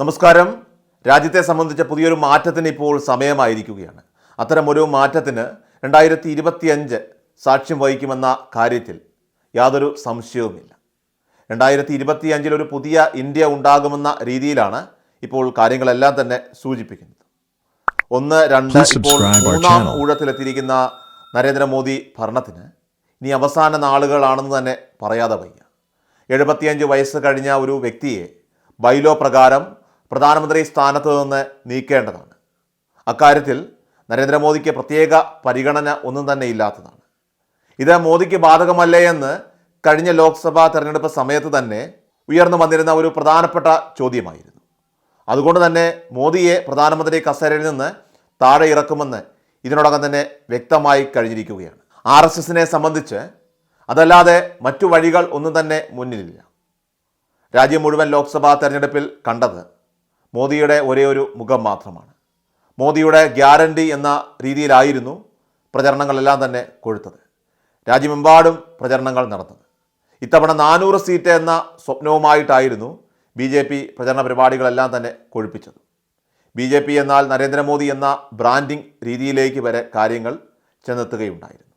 നമസ്കാരം. രാജ്യത്തെ സംബന്ധിച്ച പുതിയൊരു മാറ്റത്തിന് ഇപ്പോൾ സമയമായിരിക്കുകയാണ്. അത്തരമൊരു മാറ്റത്തിന് രണ്ടായിരത്തി ഇരുപത്തിയഞ്ച് സാക്ഷ്യം വഹിക്കുമെന്ന കാര്യത്തിൽ യാതൊരു സംശയവുമില്ല. രണ്ടായിരത്തി ഇരുപത്തിയഞ്ചിൽ ഒരു പുതിയ ഇന്ത്യ ഉണ്ടാകുമെന്ന രീതിയിലാണ് ഇപ്പോൾ കാര്യങ്ങളെല്ലാം തന്നെ സൂചിപ്പിക്കുന്നത്. ഒന്ന് രണ്ട് ഇപ്പോൾ മൂന്നാം. ഊഴത്തിലെത്തിയിരിക്കുന്ന നരേന്ദ്രമോദി ഭരണത്തിന് ഇനി അവസാന നാളുകളാണെന്ന് തന്നെ പറയാതെ വയ്യ. എഴുപത്തിയഞ്ച് വയസ്സ് കഴിഞ്ഞ ഒരു വ്യക്തിയെ ബൈലോ പ്രകാരം പ്രധാനമന്ത്രി സ്ഥാനത്ത് നിന്ന് നീക്കേണ്ടതാണ്. അക്കാര്യത്തിൽ നരേന്ദ്രമോദിക്ക് പ്രത്യേക പരിഗണന ഒന്നും തന്നെ ഇല്ലാത്തതാണ്. ഇത് മോദിക്ക് ബാധകമല്ലേ എന്ന് കഴിഞ്ഞ ലോക്സഭാ തെരഞ്ഞെടുപ്പ് സമയത്ത് തന്നെ ഉയർന്നു വന്നിരുന്ന ഒരു പ്രധാനപ്പെട്ട ചോദ്യമായിരുന്നു. അതുകൊണ്ട് തന്നെ മോദിയെ പ്രധാനമന്ത്രി കസേരയിൽ നിന്ന് താഴെ ഇറക്കുമെന്ന് ഇതിനോടകം തന്നെ വ്യക്തമായി കഴിഞ്ഞിരിക്കുകയാണ്. ആർ എസ് എസിനെ സംബന്ധിച്ച് അതല്ലാതെ മറ്റു വഴികൾ ഒന്നും തന്നെ മുന്നിലില്ല. രാജ്യം മുഴുവൻ ലോക്സഭാ തെരഞ്ഞെടുപ്പിൽ കണ്ടത് മോദിയുടെ ഒരേ ഒരു മുഖം മാത്രമാണ്. മോദിയുടെ ഗ്യാരണ്ടി എന്ന രീതിയിലായിരുന്നു പ്രചരണങ്ങളെല്ലാം തന്നെ കൊഴുത്തത്. രാജ്യമെമ്പാടും പ്രചരണങ്ങൾ നടന്നത്. ഇത്തവണ നാനൂറ് സീറ്റ് എന്ന സ്വപ്നവുമായിട്ടായിരുന്നു ബി ജെ പി പ്രചരണ പരിപാടികളെല്ലാം തന്നെ കൊഴുപ്പിച്ചത്. ബി ജെ പി എന്നാൽ നരേന്ദ്രമോദി എന്ന ബ്രാൻഡിംഗ് രീതിയിലേക്ക് വരെ കാര്യങ്ങൾ ചെന്നെത്തുകയുണ്ടായിരുന്നു.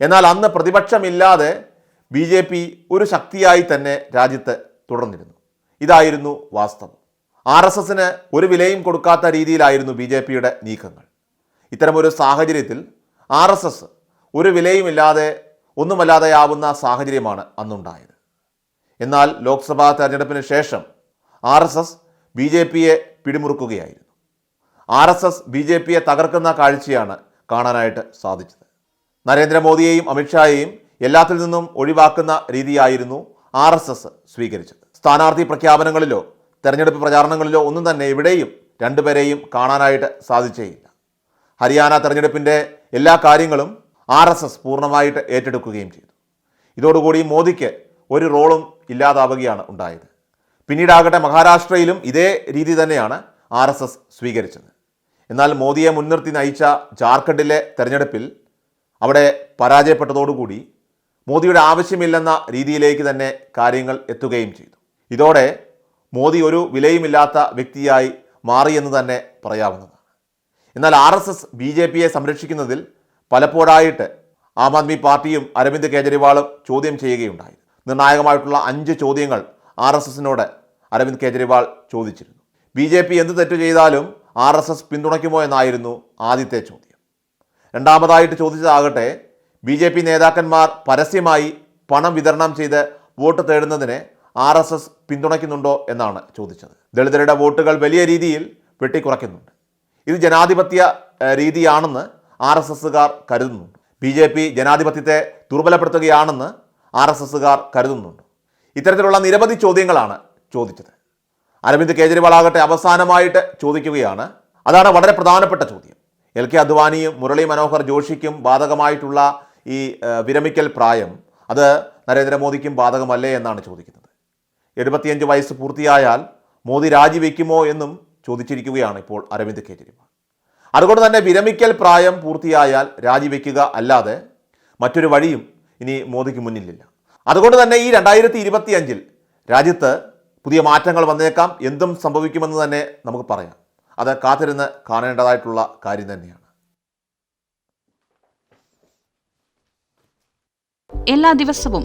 എന്നാൽ അന്ന് പ്രതിപക്ഷമില്ലാതെ ബി ജെ പി ഒരു ശക്തിയായി തന്നെ രാജ്യത്ത് തുടർന്നിരുന്നു. ഇതായിരുന്നു വാസ്തവം. ആർ എസ് എസിന് ഒരു വിലയും കൊടുക്കാത്ത രീതിയിലായിരുന്നു ബി ജെ പിയുടെ നീക്കങ്ങൾ. ഇത്തരമൊരു സാഹചര്യത്തിൽ ആർ എസ് എസ് ഒരു വിലയുമില്ലാതെ ഒന്നുമല്ലാതെയാവുന്ന സാഹചര്യമാണ് അന്നുണ്ടായത്. എന്നാൽ ലോക്സഭാ തെരഞ്ഞെടുപ്പിന് ശേഷം R S S B J പിയെ പിടിമുറുക്കുകയായിരുന്നു. R S S B J പിയെ തകർക്കുന്ന കാഴ്ചയാണ് കാണാനായിട്ട് സാധിച്ചത്. നരേന്ദ്രമോദിയെയും അമിത്ഷായെയും എല്ലാത്തിൽ നിന്നും ഒഴിവാക്കുന്ന രീതിയായിരുന്നു ആർ എസ് എസ് സ്വീകരിച്ചത്. സ്ഥാനാർത്ഥി പ്രഖ്യാപനങ്ങളിലോ തെരഞ്ഞെടുപ്പ് പ്രചാരണങ്ങളിലോ ഒന്നും തന്നെ ഇവിടെയും രണ്ടുപേരെയും കാണാനായിട്ട് സാധിച്ചേയില്ല. ഹരിയാന തെരഞ്ഞെടുപ്പിന്റെ എല്ലാ കാര്യങ്ങളും ആർ എസ് എസ് പൂർണമായിട്ട് ഏറ്റെടുക്കുകയും ചെയ്തു. ഇതോടുകൂടി മോദിക്ക് ഒരു റോളും ഇല്ലാതാവുകയാണ് ഉണ്ടായത്. പിന്നീടാകട്ടെ മഹാരാഷ്ട്രയിലും ഇതേ രീതി തന്നെയാണ് ആർ എസ് എസ് സ്വീകരിച്ചത്. എന്നാൽ മോദിയെ മുൻനിർത്തി നയിച്ച ജാർഖണ്ഡിലെ തെരഞ്ഞെടുപ്പിൽ അവിടെ പരാജയപ്പെട്ടതോടുകൂടി മോദിയുടെ ആവശ്യമില്ലെന്ന രീതിയിലേക്ക് തന്നെ കാര്യങ്ങൾ എത്തുകയും ചെയ്തു. ഇതോടെ മോദി ഒരു വിലയുമില്ലാത്ത വ്യക്തിയായി മാറിയെന്ന് തന്നെ പറയാവുന്നതാണ്. എന്നാൽ R S S B J പിയെ സംരക്ഷിക്കുന്നതിൽ പലപ്പോഴായിട്ട് ആം ആദ്മി പാർട്ടിയും അരവിന്ദ് കേജ്രിവാളും ചോദ്യം ചെയ്യുകയുണ്ടായി. നിർണായകമായിട്ടുള്ള അഞ്ച് ചോദ്യങ്ങൾ ആർ എസ് എസിനോട് അരവിന്ദ് കേജ്രിവാൾ ചോദിച്ചിരുന്നു. ബി ജെ പി എന്ത് തെറ്റ് ചെയ്താലും ആർ എസ് എസ് പിന്തുണയ്ക്കുമോ എന്നായിരുന്നു ആദ്യത്തെ ചോദ്യം. രണ്ടാമതായിട്ട് ചോദിച്ചതാകട്ടെ ബി ജെ പി നേതാക്കന്മാർ പരസ്യമായി പണം വിതരണം ചെയ്ത് വോട്ട് തേടുന്നതിനെ ആർ എസ് എസ് പിന്തുണയ്ക്കുന്നുണ്ടോ എന്നാണ് ചോദിച്ചത്. ദളിതരുടെ വോട്ടുകൾ വലിയ രീതിയിൽ വെട്ടിക്കുറയ്ക്കുന്നുണ്ട്. ഇത് ജനാധിപത്യ രീതിയാണെന്ന് ആർ എസ് എസ്സുകാർ കരുതുന്നുണ്ട്. ബി ജെ പി ജനാധിപത്യത്തെ ദുർബലപ്പെടുത്തുകയാണെന്ന് ആർ എസ് എസ്സുകാർ കരുതുന്നുണ്ട്. ഇത്തരത്തിലുള്ള നിരവധി ചോദ്യങ്ങളാണ് ചോദിച്ചത്. അരവിന്ദ് കേജ്രിവാൾ ആകട്ടെ അവസാനമായിട്ട് ചോദിക്കുകയാണ്. അതാണ് വളരെ പ്രധാനപ്പെട്ട ചോദ്യം. എൽ കെ അദ്വാനിയും മുരളി മനോഹർ ജോഷിക്കും ബാധകമായിട്ടുള്ള ഈ വിരമിക്കൽ പ്രായം. അത് നരേന്ദ്രമോദിക്കും ബാധകമല്ലേ എന്നാണ് ചോദിക്കുന്നത്. എഴുപത്തിയഞ്ച് വയസ്സ് പൂർത്തിയായാൽ മോദി രാജിവെക്കുമോ എന്നും ചോദിച്ചിരിക്കുകയാണ് ഇപ്പോൾ അരവിന്ദ് കെജ്രിവാൾ. അതുകൊണ്ട് തന്നെ വിരമിക്കൽ പ്രായം പൂർത്തിയായാൽ രാജിവെക്കുക അല്ലാതെ മറ്റൊരു വഴിയും ഇനി മോദിക്ക് മുന്നിലില്ല. അതുകൊണ്ട് തന്നെ ഈ രണ്ടായിരത്തി ഇരുപത്തി അഞ്ചിൽ രാജ്യത്ത് പുതിയ മാറ്റങ്ങൾ വന്നേക്കാം. എന്തും സംഭവിക്കുമെന്ന് തന്നെ നമുക്ക് പറയാം. അത് കാത്തിരുന്ന് കാണേണ്ടതായിട്ടുള്ള കാര്യം തന്നെയാണ്. എല്ലാ ദിവസവും